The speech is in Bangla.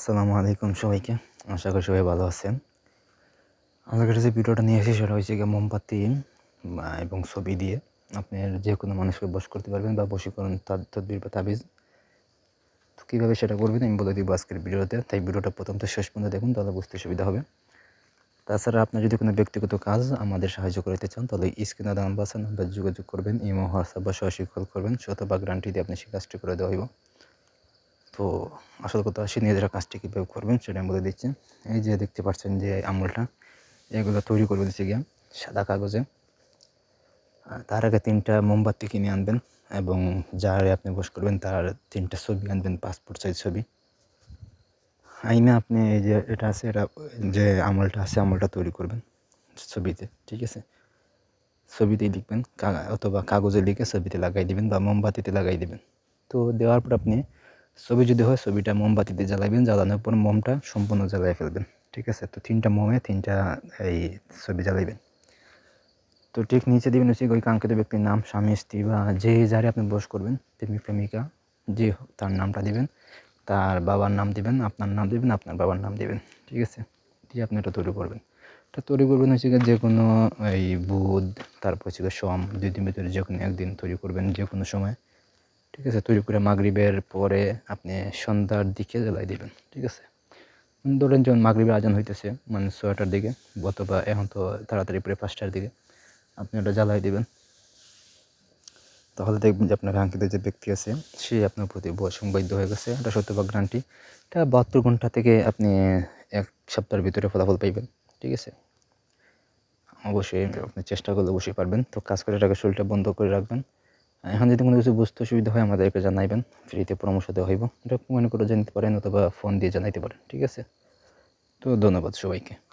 আসসালামু আলাইকুম সবাইকে। আশা করি সবাই ভালো আছেন। আমার কাছে যে ভিডিওটা নিয়ে এসেছি সেটা হচ্ছে গিয়ে মোমবাতি এবং ছবি দিয়ে আপনি যে কোনো মানুষকে বস করতে পারবেন বা বশীকরণ তদবির বা তাবিজ। তো কীভাবে সেটা করবেন আমি বলে দিব আজকের ভিডিওতে। তাই ভিডিওটা প্রথম তো শেষ পর্যন্ত দেখুন, তাহলে বুঝতে সুবিধা হবে। তাছাড়া আপনার যদি কোনো ব্যক্তিগত কাজ আমাদের সাহায্য করতে চান, তাহলে স্ক্রিনে দাম বাসা নাম্বার যোগাযোগ করবেন, ইমো, হোয়াটসঅ্যাপ বা সরাসরি কল করবেন, শতভাগ গ্যারান্টি দিয়ে আপনি সেই কাজটি করে দেওয়া হইব। তো আসল কথা আসি নিজেরা কাজটি কীভাবে করবেন সেটা আমি বলে দিচ্ছি। এই যে দেখতে পাচ্ছেন যে আমলটা এগুলো তৈরি করবে দিচ্ছি গিয়ে সাদা কাগজে। তার আগে তিনটা মোমবাতি কিনে আনবেন এবং যার আপনি বস করবেন তার তিনটা ছবি আনবেন পাসপোর্ট সাইজ ছবি। আইনে আপনি এই যে এটা আছে, এটা যে আমলটা আছে আমলটা তৈরি করবেন ছবিতে, ঠিক আছে? ছবিতেই লিখবেন অথবা কাগজে লিখে ছবিতে লাগাই দিবেন বা মোমবাতিতে লাগাই দিবেন। তো দেওয়ার পর আপনি ছবি যদি হয়, ছবিটা মোমবাতিতে জ্বালাবেন জ্বালানোর পর মোমটা সম্পূর্ণ জ্বালাই ফেলবেন, ঠিক আছে? তো তিনটা মোমে তিনটা এই ছবি জ্বালাইবেন। তো ঠিক নিচে দিবেন হচ্ছে ওই কাঙ্ক্ষিত ব্যক্তির নাম, স্বামী, স্ত্রী বা যে যারে আপনি বস করবেন, প্রেমিক, প্রেমিকা, যে হোক তার নামটা দিবেন, তার বাবার নাম দিবেন, আপনার নাম দিবেন, আপনার বাবার নাম দিবেন, ঠিক আছে? দিয়ে আপনি এটা তৈরি করবেন। এটা তৈরি করবেন হচ্ছে যে কোনো এই বুধ, তারপর হচ্ছে সোম, দুই দিন ভিতরে যে কোনো একদিন তৈরি করবেন, যে কোনো সময়। ঠিক আছে, তৈরি করে মাগরিবের পরে আপনি সন্ধ্যার দিকে জ্বালাই দিবেন, ঠিক আছে? ধরেন যেমন মাগরিবের আজান হইতেছে মানে ছয়টার দিকে, অথবা এখন তো তাড়াতাড়ি প্রায় পাঁচটার দিকে, আপনি ওটা জ্বালাই দিবেন। তাহলে দেখবেন যে আপনার কাঙ্ক্ষিত যে ব্যক্তি আছে, সে আপনার প্রতি সংবাদ্য হয়ে গেছে, এটা সত্যবাক গ্রান্টি। এটা বাহাত্তর ঘণ্টা থেকে আপনি এক সপ্তাহের ভিতরে ফলাফল পাইবেন, ঠিক আছে? অবশ্যই আপনি চেষ্টা করলে অবশ্যই পারবেন। তো কাজ করে টাকা শরীরটা বন্ধ করে রাখবেন। এখন যদি কোনো কিছু বুঝতে অসুবিধা হয়, আমাদেরকে জানাইবেন। ফ্রিতে পরামর্শ দেওয়া হইব। এটা মনে করে জানতে পারেন অথবা ফোন দিয়ে জানাইতে পারেন। ঠিক আছে? তো ধন্যবাদ সবাইকে।